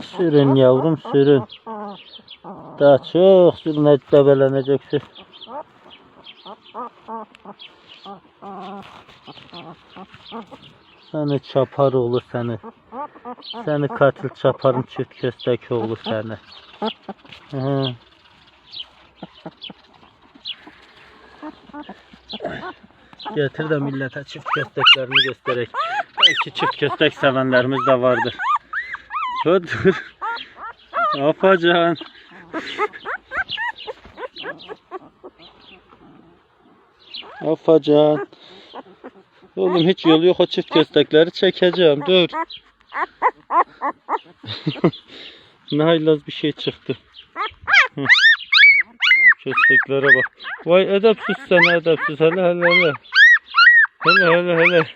Sürün yavrum sürün. Daha çok sürüne debeleneceksin. Seni çapar oğlu seni. Seni katil çaparım çift köstek oğlu seni. Hı. Getir de millete çift kösteklerini göstererek. Belki çift köstek sevenlerimiz de vardır. Yapacaksın? Ne yapacaksın? Oğlum hiç yolu yok o çift köstekleri çekeceğim. Dur. ne haylaz bir şey çıktı. Kösteklere bak. Vay edepsiz sen edepsiz. Hele hele hele. Hele hele hele.